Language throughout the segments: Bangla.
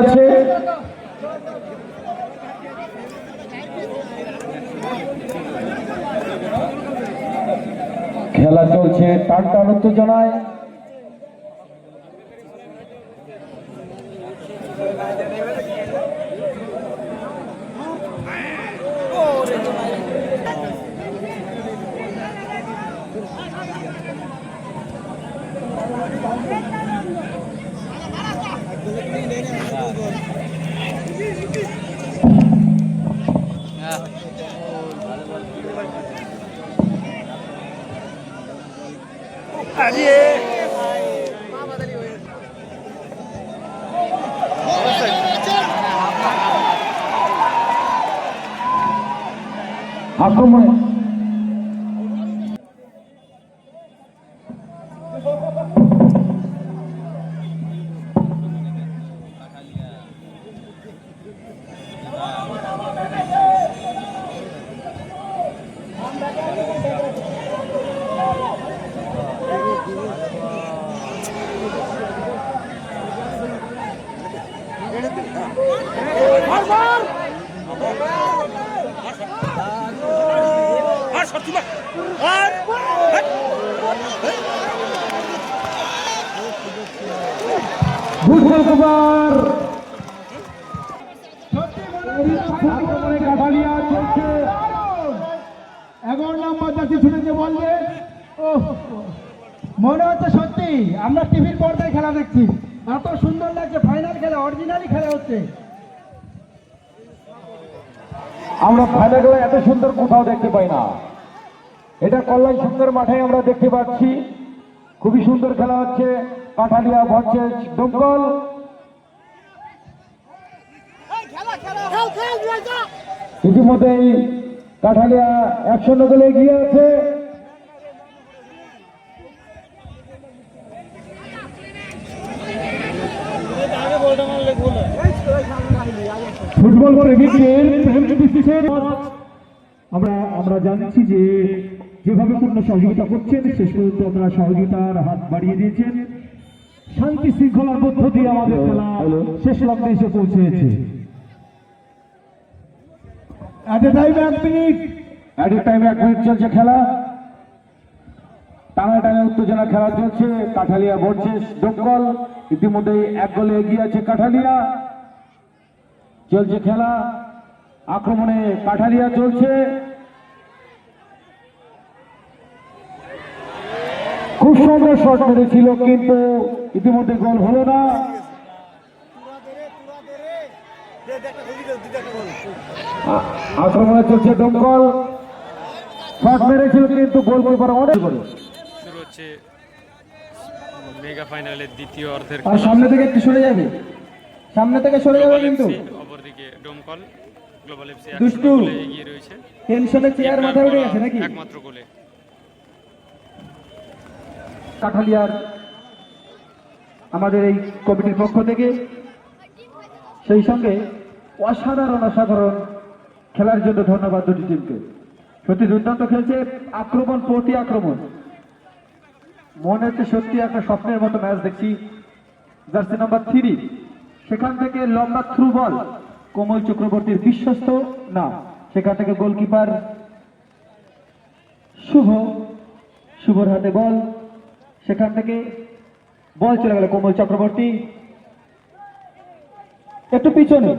আছে? খেলা চলছে টান টান উত্তেজনায়। राज़ी है आक्रमण ভূষণ কুমার কাঠালিয়া চলছে। এগারো নম্বর জাতি ছুটেছে বললে ও মনে হচ্ছে সত্যি আমরা টিভির পর্দায় খেলা দেখছি। এত সুন্দর লাগছে ফাইনাল খেলা অরিজিনালি খেলা হচ্ছে। আমরা ফাইনাল খেলা এত সুন্দর কোথাও দেখতে পাই না। এটা কল্যাণ সুন্দর মাঠে আমরা দেখতে পাচ্ছি। খুবই সুন্দর খেলা হচ্ছে। কাঠালিয়া ভার্সেস ডোমকল ইতিমধ্যেই কাঠালিয়া একশো শূন্য এগিয়ে আছে। ফুটবল প্রেমিকদের প্রেম বিশেষের আমরা আমরা জানছি যে যেভাবে পূর্ণ সহযোগিতা করছেন শেষ পর্যন্ত আপনারা সহযোগিতার হাত বাড়িয়ে দিয়েছেন। শান্তি শৃঙ্খলার মধ্য দিয়ে আমাদের খেলা শেষ লগ্নে এসে পৌঁছেছে। এট এ টাইম এক মিনিট অ্যাট এ টাইম এক মিনিট চলছে খেলা। টানা টানা উত্তেজনা খেলা চলছে কাঠালিয়া ভরছেস ডোকল ইতিমধ্যেই এক গোলে এগিয়ে আছে কাঠালিয়া। চলছে খেলা। আক্রমণে কাঠালিয়া চলছে। সুন্দর শট মেরেছিল কিন্তু ইতিমধ্যে গোল হলো না। আক্রমণে চলছে ডোমকল শট মেরেছিল কিন্তু গোল অনেক করে শুরু হচ্ছে মেগা ফাইনালের দ্বিতীয় অর্ধের আর সামনে থেকে একটু সরে যাবে। সামনে থেকে সরে যাবে কিন্তু। অপরদিকে ডোমকল গ্লোবাল এফসি দুষ্টু। এগিয়ে রয়েছে। টেনশনে চেয়ার মাথায় উঠে গেছে নাকি? একমাত্র গোলে। কাঠালিয়ার আমাদের এই কমিটির পক্ষ থেকে সেই সঙ্গে অসাধারণ অসাধারণ খেলার জন্য ধন্যবাদ দুটি টিমকে। সত্যি দুর্দান্ত খেলছে, আক্রমণ, প্রতি আক্রমণ। মনে হচ্ছে সত্যি একটা স্বপ্নের মতো ম্যাচ দেখছি। জার্সি নাম্বার থ্রি, সেখান থেকে লম্বা থ্রু বল। কোমল চক্রবর্তীর বিশ্বস্ত না সেখান থেকে গোলকিপার শুভ, শুভর হাতে বল। সেখান থেকে বল চলে গেল কোমল চক্রবর্তী। একটু পিছনে,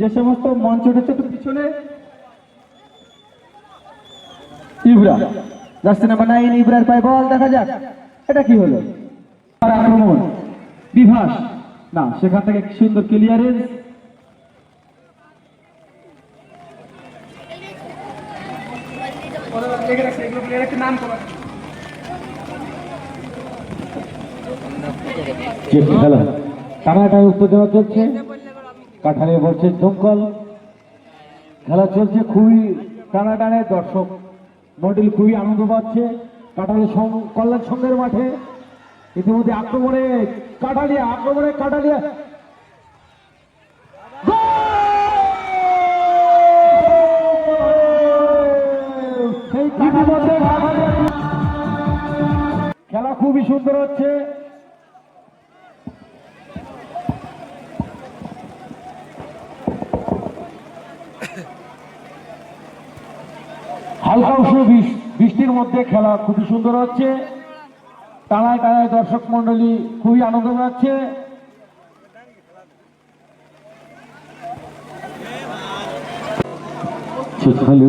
যে সমস্ত মঞ্চ উঠেছে একটু পিছনে। ইবরা জার্সি নাম্বার নাইন ইবরার পায়ে বল, দেখা যাক, এটা কি হলো? আক্রমণ, বিভাস, না, সেখান থেকে সুন্দর ক্লিয়ারেন্স যে খেলা টানাটাই উত্তেজনা চলছে, কাঠালে বলছে দমকল খেলা চলছে খুবই টানাটানে, দর্শক মন্ডল খুবই আনন্দ পাচ্ছে। কাঠালে সং- কল্যাণ সংঘের মাঠে ইতিমধ্যে আক্রমণে কাটালিয়া আক্রমণে কাটালিয়া খেলা খুবই সুন্দর হচ্ছে। হালকা উষ্ণ বৃষ্টির মধ্যে খেলা খুবই সুন্দর হচ্ছে। টানায় টানায় দর্শক মন্ডলী খুবই আনন্দ পাচ্ছে। হ্যালো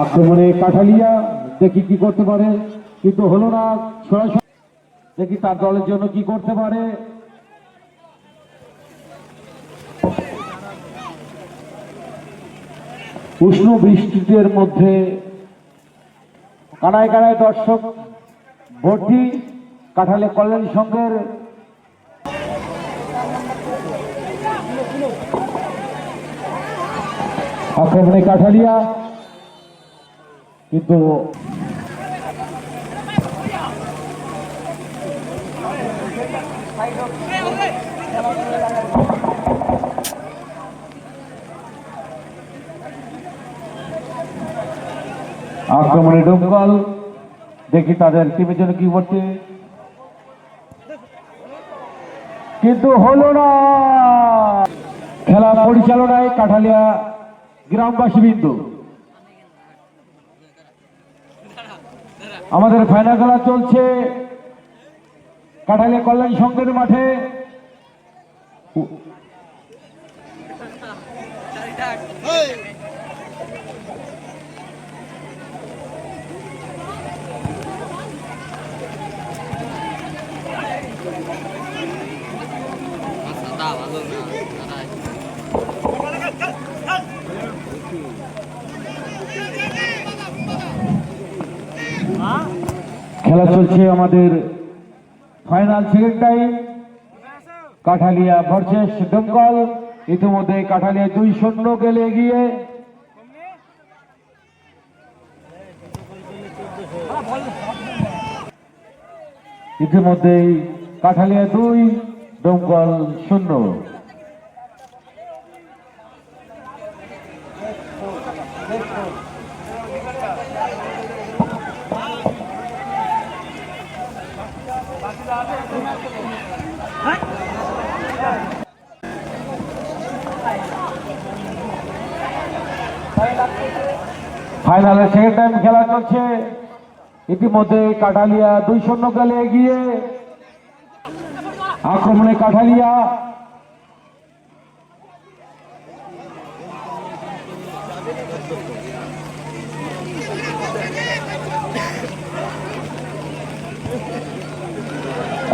আক্রমণে কাঠালিয়া, দেখি কি করতে পারে। কিন্তু হলো না, সরাসরি দেখি তার দলের জন্য কি করতে পারে। উষ্ণ বৃষ্টির মধ্যে কানায় কানায় দর্শক ভর্তি কাঠালে কল্যাণ সংঘের আক্রমণে কাঠালিয়া কিন্তু আক্রমণে ডোমকল দেখি তাদের টিমের জন্য কি করছে। কিন্তু হলো না। খেলা পরিচালনায় কাঠালিয়া গ্রামবাসী বিন্দু। আমাদের ফাইনাল খেলা চলছে কাঠালিয়া কল্যাণ সংঘের মাঠে। খেলা চলছে আমাদের final second time. Kathalia versus Domkal, ইতিমধ্যে কাঠালিয়া দুই শূন্য গেলে এগিয়ে। ইতিমধ্যেই কাঠালিয়া দুই, ডমকল শূন্য। ফাইনালের সেকেন্ড টাইম খেলা চলছে। ইতিমধ্যে কাঠালিয়া দুই শূন্য গেলে এগিয়ে। আক্রমণে কাঠালিয়া।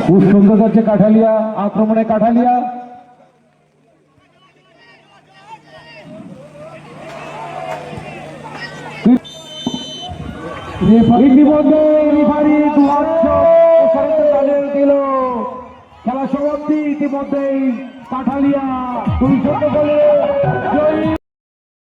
খুব সুন্দর যাচ্ছে কাঠালিয়া, আক্রমণে কাঠালিয়া। ইতিমধ্যে রিফারি দু দিল। খেলা সমাপ্তি ইতিমধ্যেই কাঠালিয়া দুই শত জয়ী